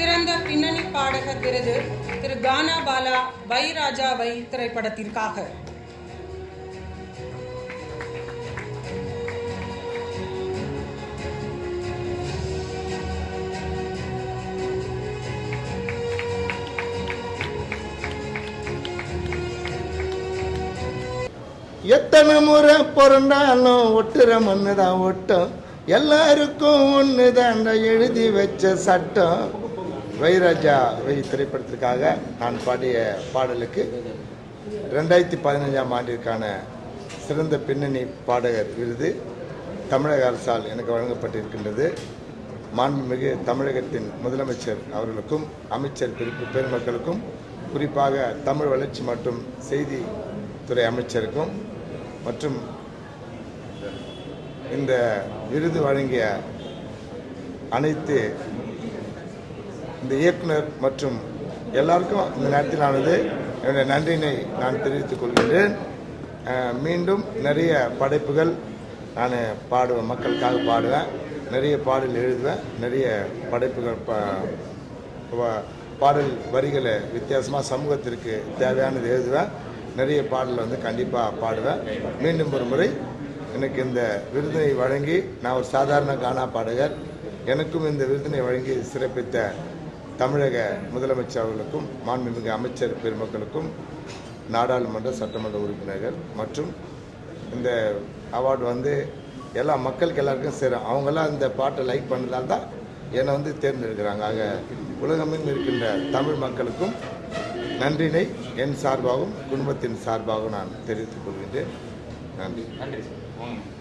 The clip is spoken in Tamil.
சிறந்த பின்னணி பாடகர் விருது திரு கானா பாலா வை ராஜா வை திரைப்படத்திற்காக. எத்தனை முறை பிறந்தாலும் ஒட்டுற மண்ணு தான் ஒட்டும். எல்லாருக்கும் ஒன்று தான் எழுதி வச்ச சட்டம். வைராஜா வை திரைப்படத்திற்காக நான் பாடிய பாடலுக்கு ரெண்டாயிரத்தி பதினஞ்சாம் ஆண்டிற்கான சிறந்த பின்னணி பாடகர் விருது தமிழக அரசால் எனக்கு வழங்கப்பட்டிருக்கின்றது. மாண்புமிகு தமிழகத்தின் முதலமைச்சர் அவர்களுக்கும் அமைச்சர் பெரு- பெருமக்களுக்கும் குறிப்பாக தமிழ் வளர்ச்சி மற்றும் செய்தி துறை அமைச்சருக்கும் மற்றும் இந்த விருது வழங்கிய அனைத்து இந்த இயக்குனர் மற்றும் எல்லாருக்கும் இந்த நேரத்திலானது என்னுடைய நன்றியினை நான் தெரிவித்துக் கொள்கின்றேன். மீண்டும் நிறைய படைப்புகள் நான் பாடுவேன் மக்களுக்காக பாடுவேன். நிறைய பாடல் எழுதுவேன் நிறைய படைப்புகள் பாடல் வரிகளை வித்தியாசமாக சமூகத்திற்கு தேவையானது எழுதுவேன். நிறைய பாடல் வந்து கண்டிப்பாக பாடுவேன். மீண்டும் ஒரு முறை எனக்கு இந்த விருதினை வழங்கி நான் ஒரு சாதாரண கானா பாடகர். எனக்கும் இந்த விருதினை வழங்கி சிறப்பித்த தமிழக முதலமைச்சர் அவர்களுக்கும் மாண்புமிகு அமைச்சர் பெருமக்களுக்கும் நாடாளுமன்ற சட்டமன்ற உறுப்பினர்கள் மற்றும் இந்த அவார்டு வந்து எல்லா மக்களுக்கு எல்லாருக்கும் சேரும் அவங்கெல்லாம் இந்த பாட்டை லைக் பண்ணதால் தான் என்னை வந்து தேர்ந்தெடுக்கிறாங்க. ஆக உலகமெங்கும் இருக்கின்ற தமிழ் மக்களுக்கும் நன்றினை என் சார்பாகவும் குடும்பத்தின் சார்பாகவும் நான் தெரிவித்துக் கொள்கின்றேன். நன்றி. நன்றி சார்.